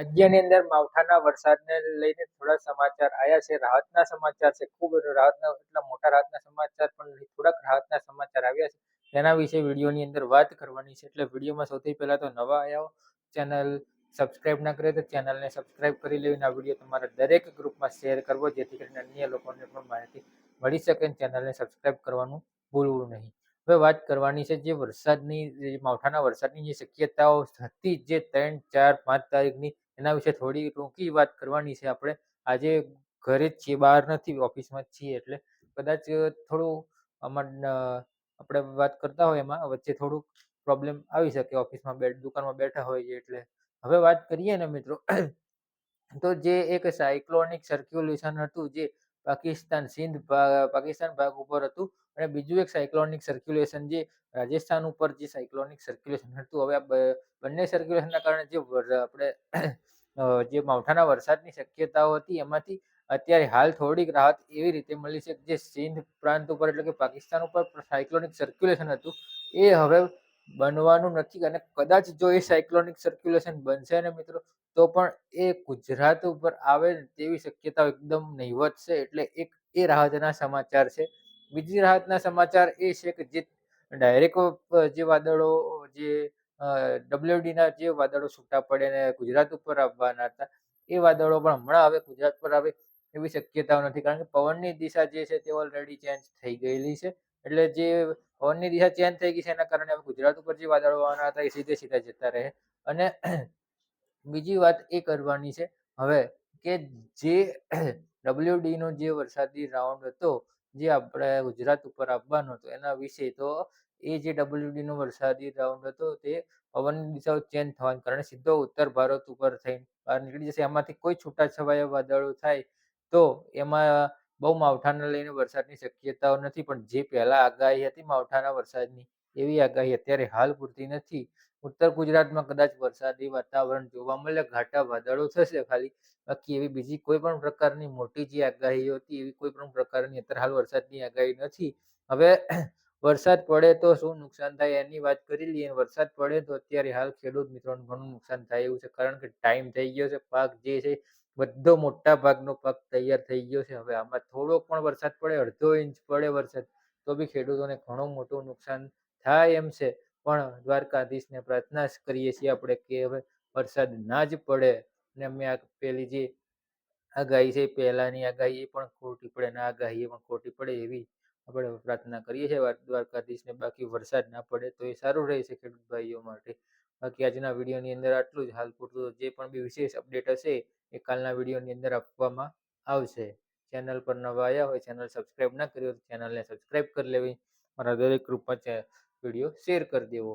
રાજ્યની અંદર માવઠાના વરસાદને લઈને થોડા સમાચાર આવ્યા છે. રાહતના સમાચાર છે. ખૂબ રાહતના, એટલા મોટા રાહતના સમાચાર પણ થોડાક રાહતના સમાચાર આવ્યા છે. તેના વિશે વિડીયોની અંદર વાત કરવાની છે. એટલે વિડીયોમાં સૌથી પહેલાં તો નવા આવ્યા ચેનલ સબસ્ક્રાઇબ ના કરે તો ચેનલને સબસ્ક્રાઇબ કરી લેવી આ વીડિયો તમારા દરેક ગ્રુપમાં શેર કરવો, જેથી કરીને અન્ય લોકોને પણ માહિતી મળી શકે ચેનલને સબસ્ક્રાઇબ કરવાનું ભૂલવું નહીં. હવે વાત કરવાની છે જે વરસાદની માવઠાના વરસાદની જે શક્યતાઓ હતી જે ત્રણ, ચાર, પાંચ તારીખની, એના વિશે થોડી ટૂંકી વાત કરવાની છે આપણે. આજે ઘરે જ છીએ, બહાર નથી, ઓફિસમાં જ છીએ એટલે કદાચ થોડું આમાં આપણે વાત કરતા હોય એમાં, વચ્ચે થોડુંક પ્રોબ્લેમ આવી શકે. ઓફિસમાં બેઠ દુકાનમાં બેઠા હોઈએ એટલે. હવે વાત કરીએ ને મિત્રો, તો જે એક સાયક્લોનિક સર્ક્યુલેશન હતું, જે પાકિસ્તાન, સિંધ પાકિસ્તાન ભાગ ઉપર હતું અને બીજું એક સાયક્લોનિક સર્ક્યુલેશન જે રાજસ્થાન ઉપર જે સાયક્લોનિક સર્ક્યુલેશન હતું, હવે આ બંને સર્ક્યુલેશનના કારણે જે આપણે જે માવઠાના વરસાદની શક્યતાઓ હતી, એમાંથી અત્યારે હાલ થોડીક રાહત એવી રીતે મળી છે જે સિંધ પ્રાંત ઉપર એટલે કે પાકિસ્તાન ઉપર સાયક્લોનિક સર્ક્યુલેશન હતું, એ હવે બનવાનું નથી અને કદાચ જો એ સાયક્લોનિક સર્ક્યુલેશન બનશે ને મિત્રો, તો પણ એ ગુજરાત ઉપર આવે તેવી શક્યતા એકદમ નહીવત છે એટલે એક એ રાહતના સમાચાર છે. બીજી રાહતના સમાચાર એ છે કે જે ડાયરેક્ટ જે વાદળો, જે ડબલ્યુડીના જે વાદળો છૂટા પડે ને ગુજરાત ઉપર આવવાના હતા, એ વાદળો પણ હમણાં હવે ગુજરાત પર આવે એવી શક્યતાઓ નથી. કારણ કે પવનની દિશા જે છે તે ઓલરેડી ચેન્જ થઈ ગયેલી છે. એટલે જે પવનની દિશા ચેન્જ થઈ ગઈ છે એના કારણે હવે ગુજરાત ઉપર જે વાદળો આવવાના હતા એ સીધે સીધા જતા રહે. અને બીજી વાત એ કરવાની છે હવે કે જે ડબલ્યુડીનો જે વરસાદી રાઉન્ડ હતો જે આપણે ગુજરાત ઉપર આપવાનો હતો, એના વિશે તો એ જે ડબલ્યુડીનો વરસાદી રાઉન્ડ હતો, તે પવનની દિશાઓ ચેન્જ થવાને કારણે સીધો ઉત્તર ભારત ઉપર થઈને બહાર નીકળી જશે. એમાંથી કોઈ છૂટાછવાયા વાદળો થાય તો એમાં બહુ માવઠાને લઈને વરસાદની શક્યતાઓ નથી, પણ જે પહેલા આગાહી હતી માવઠાના વરસાદની, એવી આગાહી અત્યારે હાલ પૂરતી નથી. ઉત્તર ગુજરાતમાં કદાચ વરસાદી વાતાવરણ જોવા મળે, ઘાટા વાદળો થશે ખાલી. બાકી એવી બીજી કોઈ પણ પ્રકારની મોટી જે આગાહી હતી, એવી કોઈ પણ પ્રકારની અત્યારે હાલ વરસાદની આગાહી નથી. હવે વરસાદ પડે તો શું નુકસાન થાય એની વાત કરી લઈએ. વરસાદ પડે તો અત્યારે હાલ ખેડૂત મિત્રોને ઘણું નુકસાન થાય એવું છે. કારણ કે ટાઈમ થઈ ગયો છે. પાક જે છે, બધો મોટા ભાગનો પાક તૈયાર થઈ ગયો છે. હવે આમાં થોડોક પણ વરસાદ પડે, અડધો ઇંચ પડે વરસાદ, તો બી ખેડૂતોને ઘણું મોટું નુકસાન થાય એમ છે. પણ દ્વારકાધીશને પ્રાર્થના કરીએ છીએ આપણે કે હવે વરસાદ ના જ પડે અને અમે આ પેલી જે આગાહી છે પહેલાની આગાહી એ પણ ખોટી પડે ને આગાહી પણ ખોટી પડે એવી આપણે પ્રાર્થના કરીએ છીએ દ્વારકાધીશને બાકી વરસાદ ના પડે તો એ સારું રહેશે ખેડૂત ભાઈઓ માટે. બાકી આજના વિડીયોની અંદર આટલું જ. હાલ પૂરતું જે પણ બી વિશેષ અપડેટ હશે એ કાલના વિડીયોની અંદર આપવામાં આવશે. ચેનલ પર નવા આવ્યા હોય, ચેનલ સબસ્ક્રાઈબ ના કરી હોય ચેનલને સબસ્ક્રાઈબ કરી લેવી. મારા દરેક ગ્રુપમાં વીડિયો શેર કરી દેવો.